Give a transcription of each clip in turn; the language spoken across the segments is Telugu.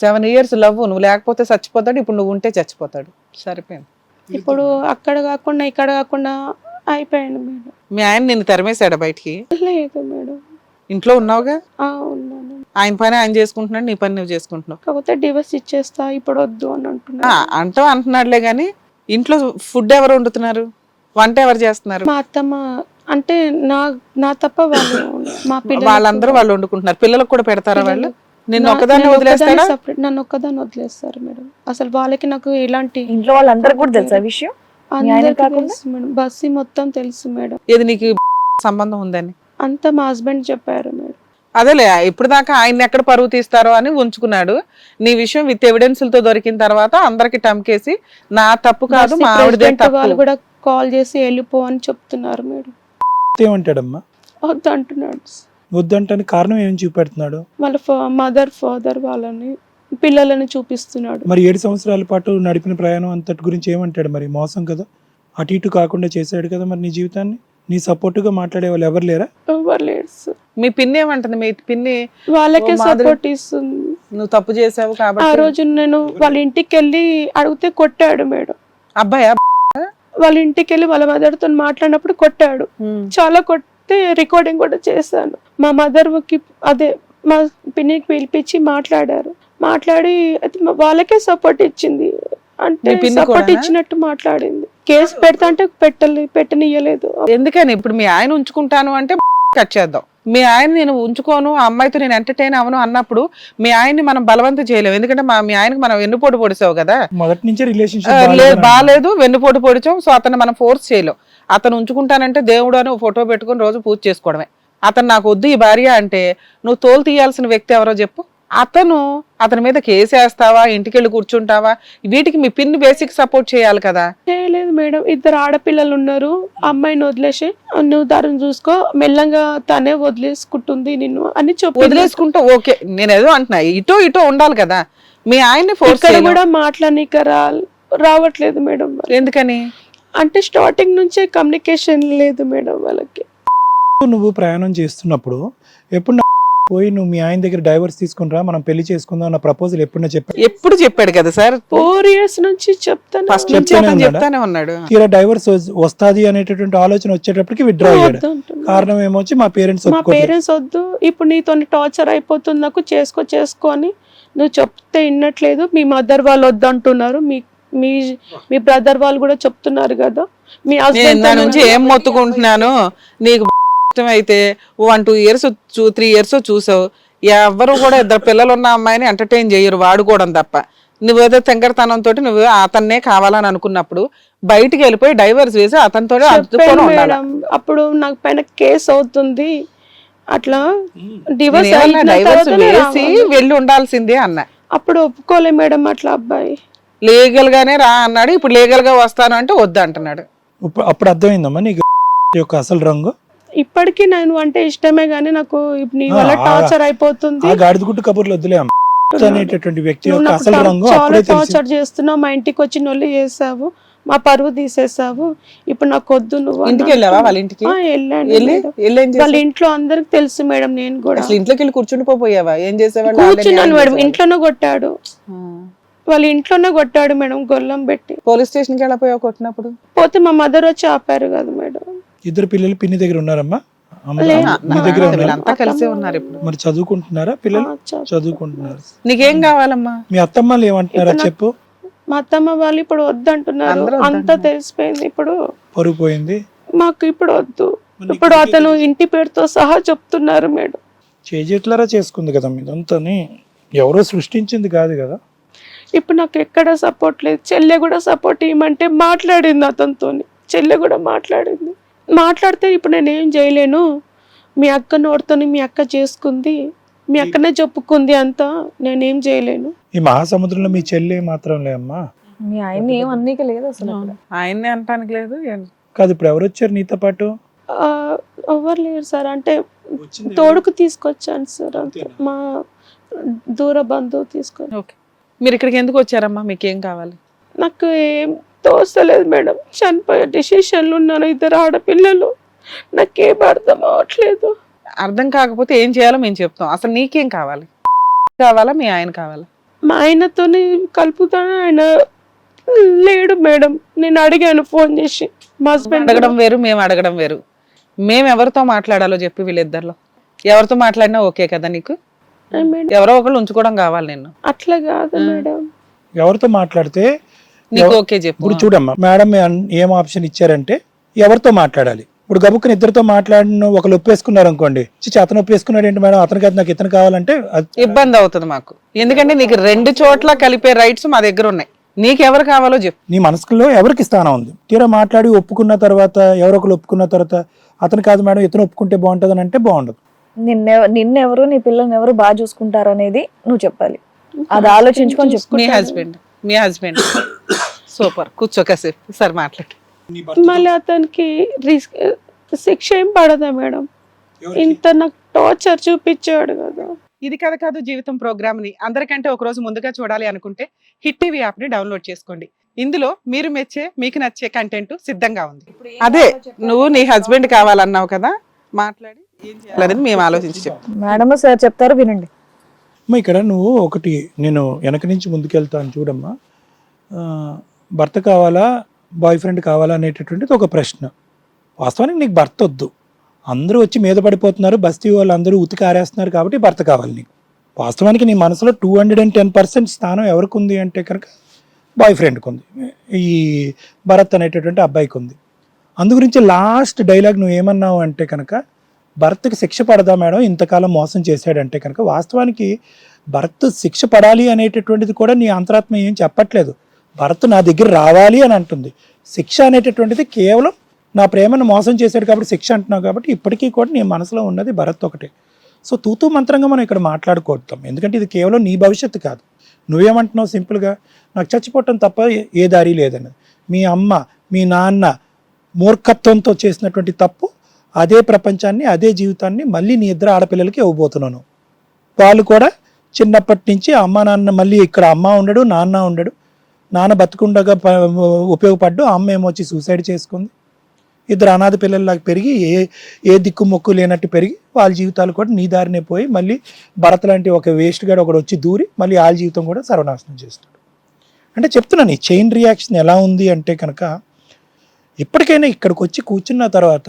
సెవెన్ ఇయర్స్ లవ్ నువ్వు లేకపోతే చచ్చిపోతాడు ఇప్పుడు నువ్వు ఉంటే చచ్చిపోతాడు. సరిపోయింది. ఇప్పుడు అక్కడ కాకుండా ఇక్కడ కాకుండా అయిపోయాను మేడం. మీ ఆయన నిన్ను తరిమేశాడా బయటికి? లేదు మేడం. ఇంట్లో ఉన్నావుగా? ఆ, ఉన్నాను. ఆయన పని ఆయన చేసుకుంటున్నాడు నీ పని నువ్వు చేసుకుంటున్నావు. కాకపోతే డివోర్స్ ఇచ్చేస్తా ఇప్పుడు వద్దు అని ఆ, అంటున్నాను అంటావు అంటున్నాడులే కానీ ఇంట్లో ఫుడ్ ఎవరు వండుతున్నారు? వంట ఎవరు చేస్తున్నారు? మా అత్తమ్మ అంటే నా నా తప్ప వాళ్ళు మా పిల్లలు వాళ్ళందరూ వాళ్ళు వండుకుంటున్నారు. పిల్లలకు కూడా పెడతారా వాళ్ళు? నిన్ను ఒకదాన్ని నేను వదిలేస్తాడా నన్ను ఒక్కదాన్ని వదిలేస్తారు మేడం. అసలు వాళ్ళకి నాకు ఎలాంటి ఇంట్లో వాళ్ళందరికీ కూడా తెలుసా విషయం? అందరికీ? తెలుసు మేడం. బస్సు మొత్తం తెలుసు మేడం. ఇది నీకు సంబంధం ఉందని? అంతా మా హస్బెండ్ చెప్పారు మేడం. అదేలే ఇప్పుడు దాకా ఆయన ఎక్కడ పరువు తీస్తారో అని ఉంచుకున్నాడు. నీ విషయం విత్ ఎవిడెన్స్లతో దొరికిన తర్వాత అందరికి టమ్కేసి నా తప్పు కాదు మా ఆవిడదే వాళ్ళు తప్పు. కూడా కాల్ చేసి వెళ్ళిపో అని చెప్తున్నారు మేడం. ఏమంటాడమ్మా? వద్దు అంటున్నాడు వద్దంటానికి కారణం ఏం చూపెడుతున్నాడు? వాళ్ళ మదర్ ఫాదర్ వాళ్ళని పిల్లలని చూపిస్తున్నాడు. మరి ఏడు సంవత్సరాల పాటు నడిపిన ప్రయాణం అంతటి గురించి ఏమంటాడు మరి? మోసం కదా. అటు ఇటు కాకుండా చేశాడు కదా మరి నీ జీవితాన్ని? నీ సపోర్టుగా మాట్లాడే వాళ్ళు ఎవరు లేరా? ఎవరు లేరు సార్. మీ పిన్ని ఏమంటుంది? మీ పిన్ని వాళ్ళకే సపోర్ట్ ఇస్తుంది. నువ్వు తప్పు చేసావు ఆ కాబట్టి రోజు నేను వాళ్ళ ఇంటికి వెళ్ళి అడిగితే కొట్టాడు మేడం. అబ్బాయా? వాళ్ళ ఇంటికి వెళ్ళి వాళ్ళ మదర్తో మాట్లాడినప్పుడు కొట్టాడు. చాలా కొడితే రికార్డింగ్ కూడా చేశాను. మా మదర్కి అదే మా పిన్నికి పిలిపించి మాట్లాడారు. మాట్లాడి అయితే వాళ్ళకే సపోర్ట్ ఇచ్చింది. అంటే సపోర్ట్? ఇచ్చినట్టు మాట్లాడింది. కేసు పెడతా అంటే పెట్టలే పెట్టనియ్యలేదు. ఎందుకని? ఇప్పుడు మీ ఆయన ఉంచుకుంటాను అంటే కట్ చేద్దాం. మీ ఆయన నేను ఉంచుకోను ఆ అమ్మాయితో నేను ఎంటర్టైన్ అవను అన్నప్పుడు మీ ఆయన్ని మనం బలవంతం చేయలేము. ఎందుకంటే మా మీ ఆయనకి మనం ఎన్నుపోటు పొడిసావు కదా. మొదటి నుంచే రిలేషన్షిప్ లేదు బాగాలేదు వెన్నుపోటు పొడిచాం సో అతను మనం ఫోర్స్ చేయలేం. అతను ఉంచుకుంటానంటే దేవుడు అని ఫోటో పెట్టుకొని రోజు పూజ చేసుకోవడమే. అతను నాకు వద్దు ఈ భార్య అంటే నువ్వు తోలు తీయాల్సిన వ్యక్తి ఎవరో చెప్పు. అతను అతని మీద కేసు వేస్తావా? ఇంటికి వెళ్ళి కూర్చుంటావా? వీటికి మీ పిన్ని బేసిక్ సపోర్ట్ చేయాలి కదా. చేయలేదు మేడం. ఇద్దరు ఆడపిల్లలు ఉన్నారు. అమ్మాయిని వదిలేసి నువ్వు దారిని చూసుకో. మెల్లంగా తనే వదిలేసుకుంటుంది నిన్ను అని చెప్పి వదిలేసుకుంటే ఓకే. నేను ఏదో అంటున్నా. ఇటో ఇటో ఉండాలి కదా. మీ ఆయన్ని ఫోర్స్ కూడా మాట్లాడనీక రా రావట్లేదు మేడం. ఎందుకని? అంటే స్టార్టింగ్ నుంచే కమ్యూనికేషన్ లేదు మేడం వాళ్ళకి. నువ్వు ప్రయాణం చేస్తున్నప్పుడు ఎప్పుడు పోయి నువ్వు మీ ఆయన దగ్గర డైవర్స్ తీసుకుని మనం పెళ్ళి చేసుకుందాం అన్న ప్రపోజల్ ఎప్పుడన్నా చెప్పాడు? ఎప్పుడు చెప్పాడు కదా సార్? ఫోర్ ఇయర్స్ నుంచి చెప్తాను ఫస్ట్ నుంచి చెప్తానే అతను ఉన్నాడా? చెప్తానే ఉన్నాడు. తీరా డైవర్స్ వస్తాది అనేటటువంటి ఆలోచన వచ్చేటప్పటికి విత్డ్రా అయ్యాడు. కారణం ఏమొచ్చి మా పేరెంట్స్ మా పేరెంట్స్ వద్దు. ఇప్పుడు నీతో టార్చర్ అయిపోతుంది నాకు చేసుకో చేసుకో అని నువ్వు చెప్తే వినట్లేదు. మీ మదర్ వాళ్ళు వద్దు అంటున్నారు. మీ మీ మీ బ్రదర్ వాళ్ళు కూడా చెప్తున్నారు కదా. మీ హస్బెండ్ దాని నుంచి ఏం మొత్తుకుంటున్నాను? నీకు ఇష్టమైతే one two years three years చూసావు. ఎవరు కూడా ఇద్దరు పిల్లలు ఉన్న అమ్మాయిని ఎంటర్టైన్ చేయరు వాడుకోవడం తప్ప. నువ్వేదో తెంగరతనంతో నువ్వు అతన్నే కావాలని అనుకున్నప్పుడు బయటికి వెళ్ళిపోయి డైవర్స్ వేసి అతనితో అప్పుడు నాకు పైన కేసు అవుతుంది. అట్లా డివోర్స్ డైవర్స్ వేసి వెళ్ళి ఉండాల్సిందే అన్న. అప్పుడు ఒప్పుకోలే మేడం అట్లా అబ్బాయి. లీగల్ గానే రా అన్నాడు ఇప్పుడు లీగల్గా వస్తాను అంటే వద్దు అంటున్నాడు అప్పుడు అర్థమైందమ్మా నీకు యొక్క అసలు రంగు? ఇప్పటికీ నేను అంటే ఇష్టమే గానీ నాకు ఇప్పుడు నీ వల్ల టార్చర్ అయిపోతుంది. ఆ గాడిద గుట్టు కబుర్లు వద్దులే అమ్మ. అనేటటువంటి వ్యక్తి నువ్వు యొక్క నాకు అసలు టా- రంగు చాలా టార్చర్ చేస్తున్నావు మా ఇంటికి వచ్చి నొల్లి చేసావు మా పరువు తీసేసావు. ఇప్పుడు నాకు వద్దు నువ్వు ఇంటికి వెళ్ళావా వాళ్ళ ఇంటికి? వెళ్ళాను వెళ్ళి చేసావు? ఇంట్లో అందరికి తెలుసు మేడం నేను కూడా. అసలు ఇంట్లోకి వెళ్ళి కూర్చుండిపోయావా ఏం చేసేవాళ్ళు? కూర్చున్నాను మేడం ఇంట్లోనే కొట్టాడు. వాళ్ళ ఇంట్లోనే కొట్టాడు మేడం గొల్లం పెట్టి. పోలీస్ స్టేషన్కి వెళ్ళిపోయావు కొట్టినప్పుడు? పోతే మా మదర్ వచ్చి ఆపారు కదా ఇద్దరు పిల్లలు పిన్ని దగ్గర ఉన్నారమ్మా? అమ్మ. మీ దగ్గర ఆ, ఉన్నారు. వీళ్ళంతా కలిసే ఉన్నారు ఇప్పుడు. మరి చదువుకుంటున్నారా పిల్లలు? చదువుకుంటున్నారు. నీకేం కావాలమ్మా? మీ అత్తమ్మలు ఏమంటున్నారా చెప్పు. మా అత్తమ్మ వాళ్ళు ఇప్పుడు వద్దంటున్నారు. అందరూ అంతా. తెలిసిపోయింది ఇప్పుడు. పరుగు పోయింది మాకు ఇప్పుడు వద్దు. మరి ఇప్పుడు అతను ఇంటి పేరుతో సహా చెప్తున్నారు మేడం. చేజెట్లారా చేసుకుంది కదా మీదంతాని ఎవరో సృష్టించింది కాదు కదా. ఇప్పుడు నాకు ఎక్కడ సపోర్ట్ లేదు. చెల్లె కూడా సపోర్ట్ ఇవ్వమంటే మాట్లాడింది అతనితో చెల్లె కూడా మాట్లాడింది. మాట్లాడితే ఇప్పుడు నేను ఏం చేయలేను. మీ అక్క నోటితోని మీ అక్క చేసుకుంది. మీ అక్కనే చెప్పుకుంది అంతా నేనేం చేయలేను. ఈ మహాసముద్రంలో మీ చెల్లి మాత్రం లే అమ్మా. మీ ఆయన ఏం అన్నీక లేదు అసలు. ఆయన్నే అంటానికి లేదు కాదు ఇప్పుడు ఎవరు వచ్చారు నీతో పాటు? ఆ, ఎవరు లేరు సార్. అంటే తోడుకు తీసుకొచ్చాను సార్. అంతే మా దూర బంధువు తీసుకొని ఓకే. మీరు ఇక్కడికి ఎందుకు వచ్చారమ్మా? మీకేం కావాలి? నాకు ఏం తోస్తలేదు మేడం. చనిపోయే డిసిషన్లు ఉన్నాను ఇద్దరు ఆడపిల్లలు. నాకేం అర్థం అవ్వట్లేదు అర్థం కాకపోతే ఏం చేయాలో మేము చెప్తాం. అసలు నీకేం కావాలి? కావాలా? మీ ఆయన కావాలా? మా ఆయనతోని కలుపుతాను ఆయన లేడు మేడం. నేను అడిగాను ఫోన్ చేసి. మా హస్బెండ్ అడగడం వేరు మేము అడగడం వేరు. మేము ఎవరితో మాట్లాడాలో చెప్పి వీళ్ళిద్దరిలో. ఎవరితో మాట్లాడినా ఓకే కదా నీకు? ఎవరో ఒకళ్ళు ఉంచుకోవడం కావాలి నేను అట్లా కాదు మేడం. ఎవరితో మాట్లాడితే నీకు ఎవ- ఓకే చెప్పు. ఇప్పుడు చూడమ్మా మేడం ఏ- ఆప్షన్ ఇచ్చారంటే ఎవరితో మాట్లాడాలి. ఇప్పుడు గబుక్కుని ఇద్దరితో మాట్లాడిన ఒకరు ఒప్పేసుకున్నారు అనుకోండి చిచ్చి అతను ఒప్పేసుకున్నాడు ఏంటి మేడం? అతనికి అది నాకు ఇతను కావాలంటే ఇబ్బంది అవుతుంది మాకు. ఎందుకంటే నీకు రెండు చోట్ల కలిపే రైట్స్ మా దగ్గర ఉన్నాయి. నీకు ఎవరు కావాలో చెప్పు. నీ మనసులో ఎవరికి స్థానం ఉంది? తీరా మాట్లాడి ఒప్పుకున్న తర్వాత ఎవరో ఒకరు ఒప్పుకున్న తర్వాత అతను కాదు మేడం ఇతను ఒప్పుకుంటే బాగుంటుంది అని అంటే బాగుండదు. నిన్నె నిన్నెవరు నీ పిల్లల్ని ఎవరు బాగా చూసుకుంటారు అనేది నువ్వు చెప్పాలి. అది ఆలోచించుకొని చెప్పు మీ హస్బెండ్ మీ హస్బెండ్ సూపర్. కూర్చో కాసేపు. సార్ మాట్లాడు. మళ్ళీ అతనికి రిస్క్ శిక్ష ఏం పడదా మేడం? ఇంత నాకు టార్చర్ చూపించాడు కదా. ఇది కథ కాదు జీవితం ప్రోగ్రామ్ని. అందరికంటే ఒక రోజు ముందుగా చూడాలి అనుకుంటే హిట్ టీవీ యాప్ని డౌన్లోడ్ చేసుకోండి. ఇందులో మీరు మెచ్చే మీకు నచ్చే కంటెంట్ సిద్ధంగా ఉంది. అదే నువ్వు నీ హస్బెండ్ కావాలన్నావు కదా? మాట్లాడి ఏం చేయాలనేది మేము ఆలోచించి చెప్తాం మేడం సార్ చెప్తారు వినండి. అమ్మా ఇక్కడ నువ్వు ఒకటి నేను వెనక నుంచి ముందుకెళ్తాను చూడమ్మా. ఆ, భర్త కావాలా బాయ్ ఫ్రెండ్ కావాలా అనేటటువంటిది ఒక ప్రశ్న. వాస్తవానికి నీకు భర్త వద్దు. అందరూ వచ్చి మీద పడిపోతున్నారు బస్తీ వాళ్ళు అందరూ ఉతికారేస్తున్నారు కాబట్టి భర్త కావాలి నీకు. వాస్తవానికి నీ మనసులో two hundred and ten percent స్థానం ఎవరికి ఉంది అంటే కనుక బాయ్ ఫ్రెండ్కి ఉంది ఈ భరత్ అనేటటువంటి అబ్బాయికి ఉంది అందుగురించి లాస్ట్ డైలాగ్ నువ్వు ఏమన్నావు అంటే కనుక భర్తకి శిక్ష పడదా మేడం? ఇంతకాలం మోసం చేశాడంటే కనుక వాస్తవానికి భర్త శిక్ష పడాలి అనేటటువంటిది కూడా నీ అంతరాత్మ ఏం చెప్పట్లేదు. భర్త నా దగ్గర రావాలి అని అంటుంది. శిక్ష అనేటటువంటిది కేవలం నా ప్రేమను మోసం చేశాడు కాబట్టి శిక్ష అంటున్నావు కాబట్టి ఇప్పటికీ కూడా నీ మనసులో ఉన్నది భరత్ ఒకటే. సో తూతూ మంత్రంగా మనం ఇక్కడ మాట్లాడుకోవటం ఎందుకంటే ఇది కేవలం నీ భవిష్యత్తు కాదు. నువ్వేమంటున్నావు సింపుల్గా నాకు చచ్చిపోవటం తప్ప ఏ- ఏ దారి లేదన్నది. మీ అమ్మ మీ నాన్న మూర్ఖత్వంతో చేసినటువంటి తప్పు అదే ప్రపంచాన్ని అదే జీవితాన్ని మళ్ళీ నీ ఇద్దరు ఆడపిల్లలకి ఇవ్వబోతున్నాను. వాళ్ళు కూడా చిన్నప్పటి నుంచి అమ్మ నాన్న మళ్ళీ ఇక్కడ అమ్మ ఉండడు నాన్న ఉండడు. నాన్న బతుకుండగా ఉపయోగపడ్డు అమ్మ ఏమొచ్చి వచ్చి సూసైడ్ చేసుకుంది. ఇద్దరు అనాథ పిల్లల్లాగా పెరిగి ఏ ఏ దిక్కు మొక్కు లేనట్టు పెరిగి వాళ్ళ జీవితాలు కూడా నీ దారినే పోయి మళ్ళీ భరత్ లాంటి ఒక వేస్ట్ గాడు ఒకడు వచ్చి దూరి మళ్ళీ వాళ్ళ జీవితం కూడా సర్వనాశనం చేస్తాడు. అంటే చెప్తున్నాను ఈ చైన్ రియాక్షన్ ఎలా ఉంది అంటే కనుక ఇప్పటికైనా ఇక్కడికి వచ్చి కూర్చున్న తర్వాత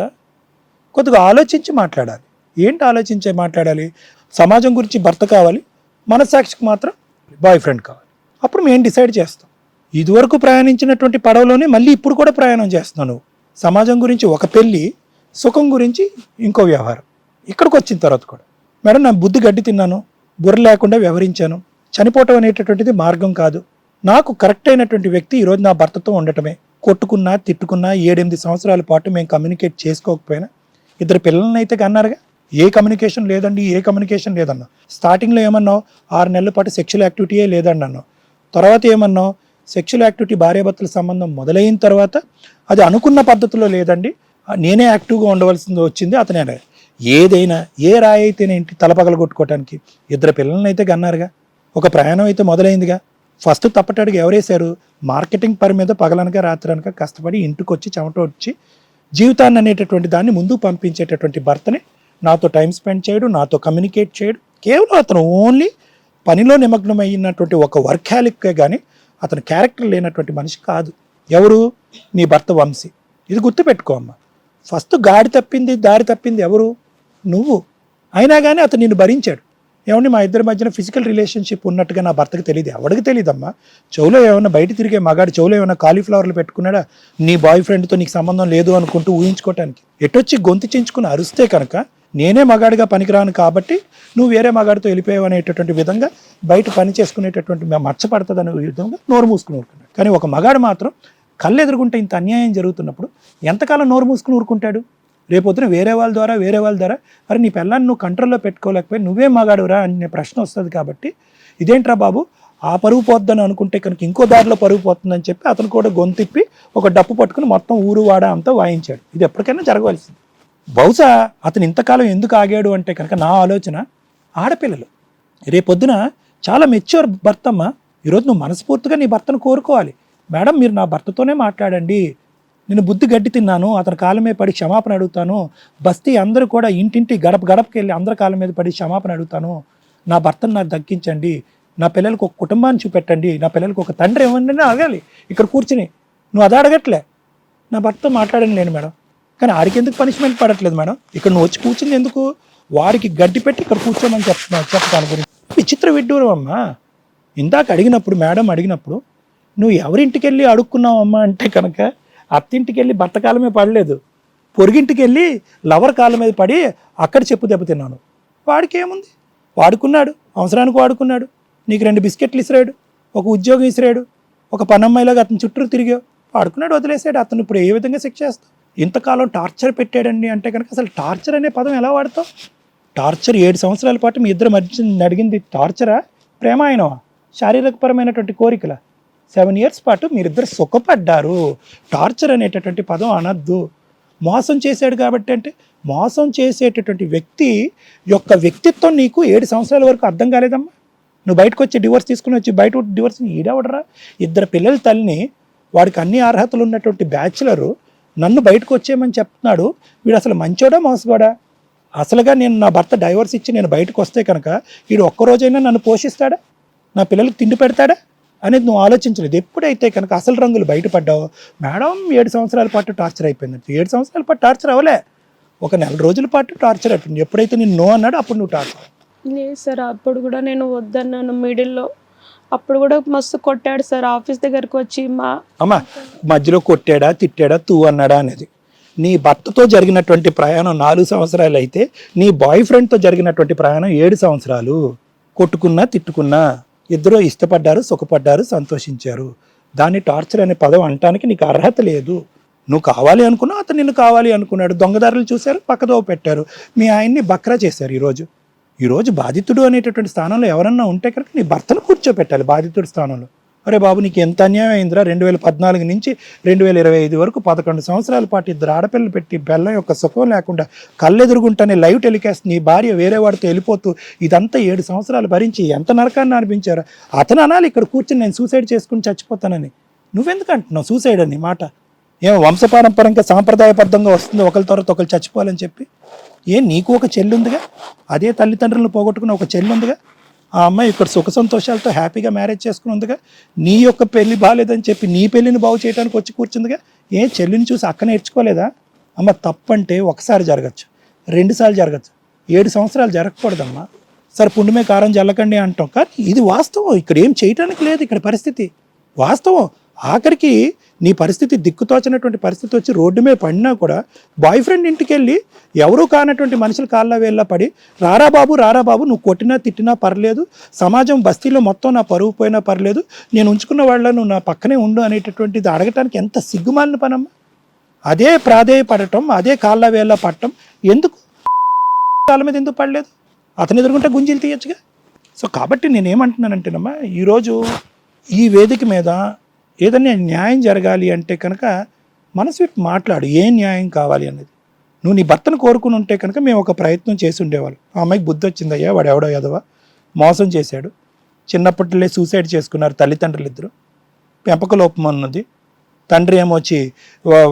కొద్దిగా ఆలోచించి మాట్లాడాలి. ఏంటి ఆలోచించే మాట్లాడాలి? సమాజం గురించి భర్త కావాలి మనసాక్షికి మాత్రం బాయ్ ఫ్రెండ్ కావాలి. అప్పుడు మేము డిసైడ్ చేస్తాం. ఇదివరకు ప్రయాణించినటువంటి పడవలోనే మళ్ళీ ఇప్పుడు కూడా ప్రయాణం చేస్తున్నాను. సమాజం గురించి ఒక పెళ్ళి సుఖం గురించి ఇంకో వ్యవహారం. ఇక్కడికి వచ్చిన తర్వాత కూడా. మేడం నా బుద్ధి గడ్డి తిన్నాను బుర్ర లేకుండా వ్యవహరించాను. చనిపోవటం అనేటటువంటిది మార్గం కాదు. నాకు కరెక్ట్ అయినటువంటి వ్యక్తి ఈరోజు నా భర్తతో ఉండటమే. కొట్టుకున్నా తిట్టుకున్నా ఏడెనిమిది సంవత్సరాల పాటు మేము కమ్యూనికేట్ చేసుకోకపోయినా ఇద్దరు పిల్లల్ని అయితే కన్నారుగా? ఏ కమ్యూనికేషన్ లేదండి ఏ కమ్యూనికేషన్ లేదన్నా స్టార్టింగ్లో ఏమన్నావు? ఆరు నెలల పాటు సెక్షువల్ యాక్టివిటీయే లేదండి అన్నావు తర్వాత ఏమన్నావు? సెక్షువల్ యాక్టివిటీ భార్యాభర్తల సంబంధం మొదలైన తర్వాత అది అనుకున్న పద్ధతిలో లేదండి. నేనే యాక్టివ్గా ఉండవలసింది వచ్చింది అతనే ఏదైనా ఏ రాయి అయితేనేంటి తలపగల కొట్టుకోవటానికి. ఇద్దరు పిల్లల్ని అయితే కన్నారుగా ఒక ప్రయాణం అయితే మొదలైందిగా. ఫస్ట్ తప్పటడుగు ఎవరేశారు మార్కెటింగ్ పని మీద పగలనక రాత్రనక కష్టపడి ఇంటికి వచ్చి చెమట వచ్చి జీవితాన్ని అనేటటువంటి దాన్ని ముందుకు పంపించేటటువంటి భర్తని నాతో టైం స్పెండ్ చేయడు నాతో కమ్యూనికేట్ చేయడు. కేవలం అతను ఓన్లీ పనిలో నిమగ్నమైనటువంటి ఒక వర్కాలిక్కే కానీ అతను క్యారెక్టర్ లేనటువంటి మనిషి కాదు. ఎవరు? నీ భర్త వంశీ. ఇది గుర్తుపెట్టుకో అమ్మ. ఫస్ట్ గాడి తప్పింది దారి తప్పింది ఎవరు? నువ్వు. అయినా కానీ అతను నిన్ను భరించాడు. ఏమండి మా ఇద్దరి మధ్యన ఫిజికల్ రిలేషన్షిప్ ఉన్నట్టుగా నా భర్తకు తెలియదు. ఎవరికి తెలియదమ్మా? చెవులో ఏమైనా బయట తిరిగే మగాడు చెవులో ఏమైనా కాలీఫ్లవర్లు పెట్టుకున్నాడా? నీ బాయ్ ఫ్రెండ్తో నీకు సంబంధం లేదు అనుకుంటూ ఊహించుకోవటానికి ఎటొచ్చి గొంతు చించుకుని అరుస్తే కనుక నేనే మగాడిగా పనికిరాను కాబట్టి నువ్వు వేరే మగాడితో వెళ్ళిపోయావు అనేటటువంటి విధంగా బయట పని చేసుకునేటటువంటి మ- మచ్చపడుతుంది అనే విధంగా నోరు మూసుకుని ఊరుకున్నాడు. కానీ ఒక మగాడు మాత్రం కళ్ళు ఎదురుకుంటే ఇంత అన్యాయం జరుగుతున్నప్పుడు ఎంతకాలం నోరు మూసుకుని ఊరుకుంటాడు? రేపొద్దున వేరే వాళ్ళ ద్వారా వేరే వాళ్ళ ద్వారా మరి నీ పిల్లాన్ని నువ్వు కంట్రోల్లో పెట్టుకోలేకపోయి నువ్వే మగాడురా అనే ప్రశ్న వస్తుంది కాబట్టి ఇదేంట్రా బాబు? ఆ పరుగు పోద్దని అనుకుంటే కనుక ఇంకో దారిలో పరుగు పోతుందని చెప్పి అతను కూడా గొంతిప్పి ఒక డప్పు పట్టుకుని మొత్తం ఊరు వాడ అంతా వాయించాడు. ఇది ఎప్పటికైనా జరగవలసింది. బహుశా అతను ఇంతకాలం ఎందుకు ఆగాడు అంటే కనుక నా ఆలోచన ఆడపిల్లలు. రేపొద్దున చాలా మెచ్యూర్ భర్తమ్మ ఈరోజు నువ్వు మనస్ఫూర్తిగా నీ భర్తను కోరుకోవాలి. మేడం మీరు నా భర్తతోనే మాట్లాడండి. నేను బుద్ధి గడ్డి తిన్నాను అతని కాలం మీద పడి క్షమాపణ అడుగుతాను. బస్తీ అందరూ కూడా ఇంటింటి గడప గడపకి వెళ్ళి అందరి కాలం మీద పడి క్షమాపణ అడుగుతాను. నా భర్తను నాకు దక్కించండి. నా పిల్లలకు ఒక కుటుంబాన్ని చూపెట్టండి. నా పిల్లలకు ఒక తండ్రి ఇవ్వండి అడగాలి ఇక్కడ కూర్చుని. నువ్వు అది అడగట్లే. నా భర్త మాట్లాడని లేను మేడం. కానీ ఆడికి ఎందుకు పనిష్మెంట్ పడట్లేదు మేడం? ఇక్కడ నువ్వు వచ్చి కూర్చుంది ఎందుకు వాడికి గడ్డి పెట్టి ఇక్కడ కూర్చోమని చెప్తున్నా చెప్తాను గురించి. విచిత్ర విడ్డూరం అమ్మా. ఇందాక అడిగినప్పుడు మేడం అడిగినప్పుడు నువ్వు ఎవరింటికి వెళ్ళి అడుక్కున్నావమ్మా? అంటే కనుక అత్తింటికి వెళ్ళి భర్త కాలమే పడలేదు. పొరుగింటికి వెళ్ళి లవర్ కాళ్ళ మీద పడి అక్కడ చెప్పు దెబ్బతిన్నాను వాడికి ఏముంది వాడుకున్నాడు. అవసరానికి వాడుకున్నాడు. నీకు రెండు బిస్కెట్లు ఇసిరాడు. ఒక ఉద్యోగం ఇసిరాడు. ఒక పనమ్మాయిలాగా అతని చుట్టూ తిరిగావు. వాడుకున్నాడు వదిలేసాడు. అతను ఇప్పుడు ఏ విధంగా శిక్ష చేస్తావు? ఇంతకాలం టార్చర్ పెట్టాడండి అంటే కనుక అసలు టార్చర్ అనే పదం ఎలా వాడతావు? టార్చర్ ఏడు సంవత్సరాల పాటు మీ ఇద్దరు మధ్య అడిగింది టార్చరా? ప్రేమాయణమా శారీరకపరమైనటువంటి కోరికల? సెవెన్ ఇయర్స్ పాటు మీరిద్దరు సుఖపడ్డారు. టార్చర్ అనేటటువంటి పదం అనద్దు. మోసం చేశాడు కాబట్టి అంటే మోసం చేసేటటువంటి వ్యక్తి యొక్క వ్యక్తిత్వం నీకు ఏడు సంవత్సరాల వరకు అర్థం కాలేదమ్మా. నువ్వు బయటకు వచ్చి డివోర్స్ తీసుకుని వచ్చి బయట డివోర్స్ ఈడవడరా? ఇద్దరు పిల్లల తల్లిని వాడికి అన్ని అర్హతలు ఉన్నటువంటి బ్యాచులరు. నన్ను బయటకు వచ్చేయమని చెప్తున్నాడు. వీడు అసలు మంచోడా మోసగోడా? అసలుగా నేను నా భర్త డైవర్స్ ఇచ్చి నేను బయటకు వస్తే కనుక వీడు ఒక్కరోజైనా నన్ను పోషిస్తాడా? నా పిల్లలకు తిండి పెడతాడా? అనేది నువ్వు ఆలోచించలేదు. ఎప్పుడైతే కనుక అసలు రంగులు బయటపడ్డావు మేడం ఏడు సంవత్సరాల పాటు టార్చర్ అయిపోయింది ఏడు సంవత్సరాల పాటు టార్చర్ అవ్వలే. ఒక నెల రోజుల పాటు టార్చర్ అయిపోయింది. ఎప్పుడైతే నేను నో అన్నాడో అప్పుడు నువ్వు టార్చర్ లేదు సార్ అప్పుడు కూడా నేను వద్దన్నాను. మిడిల్లో అప్పుడు కూడా మస్తు కొట్టాడు సార్ ఆఫీస్ దగ్గరకు వచ్చి మా అమ్మా మధ్యలో కొట్టాడా తిట్టాడా తూ అన్నాడా అనేది. నీ భర్తతో జరిగినటువంటి ప్రయాణం నాలుగు సంవత్సరాలు అయితే నీ బాయ్ ఫ్రెండ్తో జరిగినటువంటి ప్రయాణం ఏడు సంవత్సరాలు. కొట్టుకున్నా తిట్టుకున్నా ఇద్దరు ఇష్టపడ్డారు సుఖపడ్డారు సంతోషించారు. దాన్ని టార్చర్ అనే పదం అంటానికి నీకు అర్హత లేదు. నువ్వు కావాలి అనుకున్నావు అతను నిన్ను కావాలి అనుకున్నాడు. దొంగదారులు చూశారు పక్కదో పెట్టారు. మీ ఆయన్ని బక్రా చేశారు ఈరోజు. ఈరోజు బాధితుడు అనేటటువంటి స్థానంలో ఎవరన్నా ఉంటే కనుక నీ భర్తను కూర్చోపెట్టాలి బాధితుడి స్థానంలో. అరే బాబు నీకు ఎంత అన్యాయం అయిందిరా? రెండు వేల పద్నాలుగు నుంచి రెండు వేల ఇరవై ఐదు వరకు పదకొండు సంవత్సరాల పాటు ఇద్దరు ఆడపిల్లలు పెట్టి బెల్లం యొక్క సుఖం లేకుండా కళ్ళెదురుగుంటానే లైవ్ టెలికాస్ట్ నీ భార్య వేరే వాడితో వెళ్ళిపోతూ ఇదంతా ఏడు సంవత్సరాలు భరించి ఎంత నరకాన్ని అనిపించారు? అతను అనాలి ఇక్కడ కూర్చొని నేను సూసైడ్ చేసుకుని చచ్చిపోతానని. నువ్వెందుకు అంటున్నావు? సూసైడ్ అని మాట. ఏమో వంశపారంపరంగా సాంప్రదాయబద్ధంగా వస్తుంది. ఒకరి తర్వాత ఒకరు చచ్చిపోవాలని చెప్పి. ఏ నీకు ఒక చెల్లి ఉందిగా అదే తల్లిదండ్రులను పోగొట్టుకున్న ఒక చెల్లి ఉందిగా ఆ అమ్మాయి ఇక్కడ సుఖ సంతోషాలతో హ్యాపీగా మ్యారేజ్ చేసుకుని ఉందిగా నీ యొక్క పెళ్ళి బాగాలేదని చెప్పి నీ పెళ్ళిని బాగు చేయడానికి వచ్చి కూర్చుందిగా? ఏ చెల్లిని చూసి అక్క నేర్చుకోలేదా? అమ్మ తప్పంటే ఒకసారి జరగచ్చు. రెండుసార్లు జరగచ్చు. ఏడు సంవత్సరాలు జరగకూడదమ్మా. సరే పుండుమే కారం జల్లకండి అంటాం. కానీ ఇది వాస్తవం. ఇక్కడ ఏం చేయటానికి లేదు ఇక్కడ పరిస్థితి. వాస్తవం. ఆఖరికి నీ పరిస్థితి దిక్కుతోచినటువంటి పరిస్థితి వచ్చి రోడ్డు మీద పడినా కూడా బాయ్ ఫ్రెండ్ ఇంటికి వెళ్ళి ఎవరూ కానటువంటి మనుషుల కాళ్ళ వేళ్ళ పడి రారా బాబు రారా బాబు నువ్వు కొట్టినా తిట్టినా పర్లేదు సమాజం బస్తీలో మొత్తం నా పరువు పోయినా పర్లేదు నేను ఉంచుకున్న వాళ్ళ నువ్వు నా పక్కనే ఉండు అనేటటువంటిది అడగటానికి ఎంత సిగ్గుమాలిన పనమ్మా. అదే ప్రాధేయపడటం అదే కాళ్ళ వేళ్ళ పట్టడం ఎందుకు? కాళ్ళ మీద ఎందుకు పడలేదు? అతను ఎదుర్కొంటే గుంజీలు తీయచ్చుగా. సో కాబట్టి నేనేమంటున్నానంటేనమ్మా ఈరోజు ఈ వేదిక మీద ఏదైనా న్యాయం జరగాలి అంటే కనుక మనసు మాట్లాడు ఏ న్యాయం కావాలి? అనేది నువ్వు నీ భర్తను కోరుకుని ఉంటే కనుక మేము ఒక ప్రయత్నం చేసి ఉండేవాళ్ళం. ఆ అమ్మాయికి బుద్ధి వచ్చిందయ్యా వాడు ఎవడో ఎదవా మోసం చేశాడు. చిన్నప్పటిలే సూసైడ్ చేసుకున్నారు తల్లిదండ్రులు ఇద్దరు. పెంపక లోపం ఉన్నది తండ్రి ఏమో వచ్చి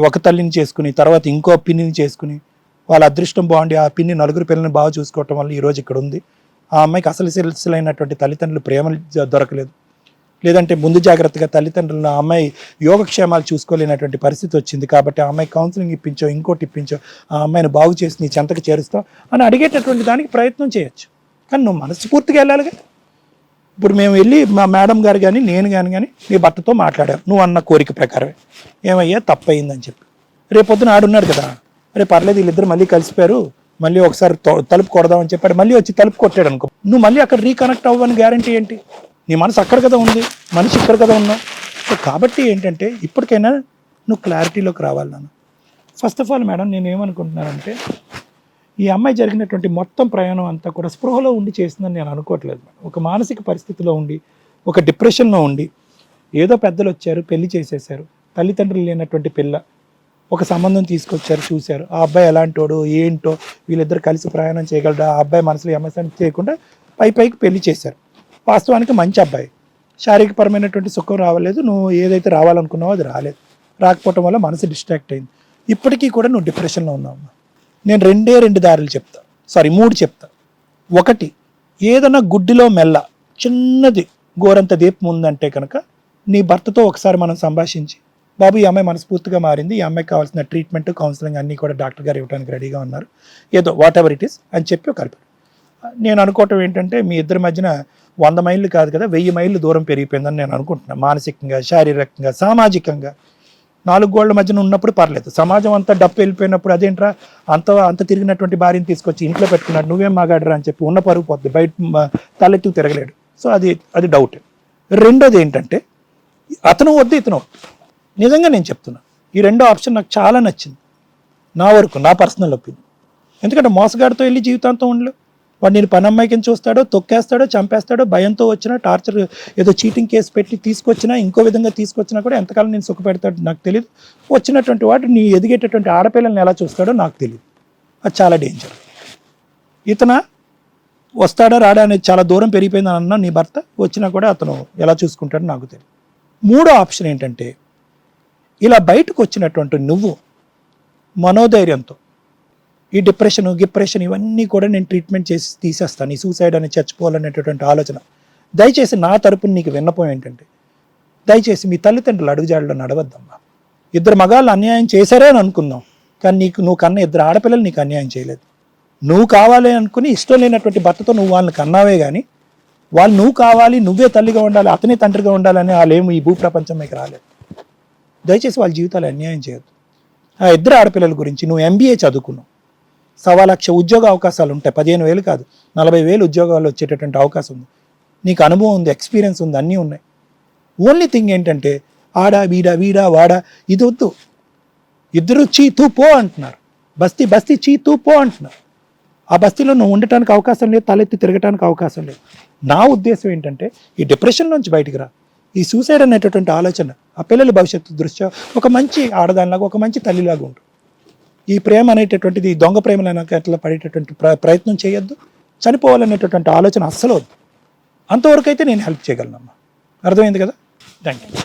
ఒక తల్లిని చేసుకుని తర్వాత ఇంకో పిన్నిని చేసుకుని వాళ్ళ అదృష్టం బాగుండి ఆ పిన్ని నలుగురు పిల్లల్ని బాగా చూసుకోవటం వల్ల ఈరోజు ఇక్కడ ఉంది. ఆ అమ్మాయికి అసలు సిలసిలైనటువంటి తల్లిదండ్రులు ప్రేమ దొరకలేదు. లేదంటే ముందు జాగ్రత్తగా తల్లిదండ్రులను ఆ అమ్మాయి యోగక్షేమాలు చూసుకోలేనటువంటి పరిస్థితి వచ్చింది కాబట్టి ఆ అమ్మాయి కౌన్సిలింగ్ ఇప్పించో ఇంకోటి ఇప్పించో ఆ అమ్మాయిని బాగు చేసి నీ చెంతకు చేరుస్తావు అని అడిగేటటువంటి దానికి ప్రయత్నం చేయొచ్చు. కానీ నువ్వు మనస్ఫూర్తిగా వెళ్ళాలిగా ఇప్పుడు మేము వెళ్ళి మా మేడం గారు కానీ నేను కానీ కానీ నీ భర్తతో మాట్లాడాం. నువ్వు అన్న కోరిక ప్రకారమే. ఏమయ్యా తప్పయిందని చెప్పి. రేపొద్దున ఆడున్నాడు కదా. రేపు పర్లేదు వీళ్ళిద్దరు మళ్ళీ కలిసిపోయారు. మళ్ళీ ఒకసారి తలుపు కొడదామని చెప్పాడు. మళ్ళీ వచ్చి తలుపు కొట్టాడు అనుకో. నువ్వు మళ్ళీ అక్కడ రీకనెక్ట్ అవ్వని గ్యారంటీ ఏంటి? నీ మనసు అక్కడ కదా ఉంది మనిషి ఇక్కడ కదా ఉన్నావు సో కాబట్టి ఏంటంటే ఇప్పటికైనా నువ్వు క్లారిటీలోకి రావాలి నాన్న. ఫస్ట్ ఆఫ్ ఆల్ మేడం నేను ఏమనుకుంటున్నానంటే ఈ అమ్మాయి జరిగినటువంటి మొత్తం ప్రయాణం అంతా కూడా స్పృహలో ఉండి చేసిందని నేను అనుకోవట్లేదు మేడం. ఒక మానసిక పరిస్థితిలో ఉండి ఒక డిప్రెషన్లో ఉండి ఏదో పెద్దలు వచ్చారు పెళ్ళి చేసేసారు తల్లిదండ్రులు లేనటువంటి పిల్ల ఒక సంబంధం తీసుకొచ్చారు చూశారు. ఆ అబ్బాయి ఎలాంటోడు ఏంటో వీళ్ళిద్దరు కలిసి ప్రయాణం చేయగలడా ఆ అబ్బాయి మనసులో ఎమసం చేయకుండా పై పైకి పెళ్ళి చేశారు. వాస్తవానికి మంచి అబ్బాయి. శారీరకపరమైనటువంటి సుఖం రావలేదు. నువ్వు ఏదైతే రావాలనుకున్నావో అది రాలేదు. రాకపోవటం వల్ల మనసు డిస్ట్రాక్ట్ అయింది. ఇప్పటికీ కూడా నువ్వు డిప్రెషన్లో ఉన్నావు నేను రెండే రెండు దారులు చెప్తా. సారీ మూడు చెప్తా. ఒకటి ఏదైనా గుడ్డిలో మెల్ల చిన్నది గోరంత దీపం ఉందంటే కనుక నీ భర్తతో ఒకసారి మనం సంభాషించి బాబు ఈ అమ్మాయి మనస్ఫూర్తిగా మారింది. ఈ అమ్మాయికి కావాల్సిన ట్రీట్మెంట్ కౌన్సిలింగ్ అన్నీ కూడా డాక్టర్ గారు ఇవ్వడానికి రెడీగా ఉన్నారు. ఏదో వాట్ ఎవర్ ఇట్ ఈస్ అని చెప్పి కలిపారు నేను అనుకోవటం ఏంటంటే మీ ఇద్దరి మధ్యన వంద మైళ్ళు కాదు కదా వెయ్యి మైళ్ళు దూరం పెరిగిపోయిందని నేను అనుకుంటున్నాను. మానసికంగా శారీరకంగా సామాజికంగా. నాలుగు గోళ్ళ మధ్యన ఉన్నప్పుడు పర్లేదు. సమాజం అంతా డప్పు వెళ్ళిపోయినప్పుడు అదేంట్రా అంత అంత తిరిగినటువంటి భార్యని తీసుకొచ్చి ఇంట్లో పెట్టుకున్నాడు నువ్వేం మాగాడరా అని చెప్పి ఉన్న పరుగు పోద్ది. బయట తలెత్తుకు తిరగలేడు. సో అది అది డౌట్ రెండోది ఏంటంటే అతను వద్దు ఇతను నిజంగా నేను చెప్తున్నా ఈ రెండో ఆప్షన్ నాకు చాలా నచ్చింది. నా వరకు నా పర్సనల్ ఒపీనియన్ ఎందుకంటే మోసగాడితో వెళ్ళి జీవితాంతం ఉండలేవు వాడు నేను పని చూస్తాడో తొక్కేస్తాడో చంపేస్తాడో భయంతో వచ్చినా టార్చర్ ఏదో చీటింగ్ కేసు పెట్టి తీసుకొచ్చినా ఇంకో విధంగా తీసుకొచ్చినా కూడా ఎంతకాలం నేను సుఖపెడతాడు నాకు తెలియదు వచ్చినటువంటి వాడు నీ ఎదిగేటటువంటి ఆడపిల్లల్ని ఎలా చూస్తాడో నాకు తెలియదు అది చాలా డేంజర్ ఇతన? వస్తాడా రాడా అనేది చాలా దూరం పెరిగిపోయింది అన్న నీ భర్త వచ్చినా కూడా అతను ఎలా చూసుకుంటాడో నాకు తెలియదు మూడో ఆప్షన్ ఏంటంటే ఇలా బయటకు వచ్చినటువంటి నువ్వు మనోధైర్యంతో ఈ డిప్రెషన్ డిప్రెషన్ ఇవన్నీ కూడా నేను ట్రీట్మెంట్ చేసి తీసేస్తాను. ఈ సూసైడ్ అని చచ్చిపోవాలనేటటువంటి ఆలోచన. దయచేసి నా తరపున నీకు విన్నపం ఏంటంటే దయచేసి మీ తల్లిదండ్రులు అడుగుజాడలో నడవద్దమ్మా. ఇద్దరు మగాళ్ళు అన్యాయం చేశారే అని అనుకుందాం కానీ నీకు నువ్వు కన్న ఇద్దరు ఆడపిల్లలు నీకు అన్యాయం చేయలేదు. నువ్వు కావాలి అనుకుని ఇష్టం లేనటువంటి భర్తతో నువ్వు వాళ్ళని కన్నావే కానీ వాళ్ళు నువ్వు కావాలి నువ్వే తల్లిగా ఉండాలి అతనే తండ్రిగా ఉండాలని వాళ్ళేమి ఈ భూప్రపంచం మీకు రాలేదు. దయచేసి వాళ్ళ జీవితాలు అన్యాయం చేయొద్దు. ఆ ఇద్దరు ఆడపిల్లల గురించి నువ్వు ఎంబీఏ చదువుకున్నావు. సవా లక్ష ఉద్యోగ అవకాశాలు ఉంటాయి. పదిహేను వేలు కాదు. నలభై వేలు ఉద్యోగాలు వచ్చేటటువంటి అవకాశం ఉంది. నీకు అనుభవం ఉంది ఎక్స్పీరియన్స్ ఉంది అన్నీ ఉన్నాయి. ఓన్లీ థింగ్ ఏంటంటే ఆడా వీడా వీడా వాడా ఇది వద్దు. ఇద్దరు చీ తూ పో అంటున్నారు. బస్తీ బస్తీ చీ తూ పో అంటున్నారు. ఆ బస్తీలో నువ్వు ఉండటానికి అవకాశం లేదు తలెత్తి తిరగటానికి అవకాశం లేదు. నా ఉద్దేశం ఏంటంటే ఈ డిప్రెషన్ నుంచి బయటికి రా. ఈ సూసైడ్ అనేటటువంటి ఆలోచన ఆ పిల్లల భవిష్యత్తు దృష్ట్యా ఒక మంచి ఆడదానిలాగా ఒక మంచి తల్లిలాగా ఉంటుంది ఈ ప్రేమ అనేటటువంటిది ఈ దొంగ ప్రేమలను అట్లా పడేటటువంటి ప్ర- ప్రయత్నం చేయొద్దు. చనిపోవాలనేటటువంటి ఆలోచన అస్సలు వద్దు. అంతవరకు అయితే నేను హెల్ప్ చేయగలనమ్మా. అర్థమైంది కదా? Thank you.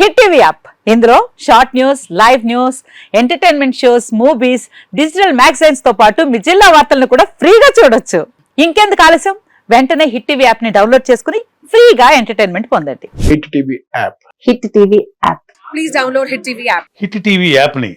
Hit TV app. ఇందులో short news live news entertainment shows movies digital మ్యాగజైన్స్తో పాటు మీ జిల్లా వార్తలను కూడా ఫ్రీగా చూడొచ్చు. ఇంకెందుకు ఆలస్యం? వెంటనే హిట్ టీవీ యాప్ని డౌన్లోడ్ చేసుకుని ఫ్రీగా ఎంటర్టైన్మెంట్ పొందండి. Hit TV app. Hit TV app. Hit TV యాప్ని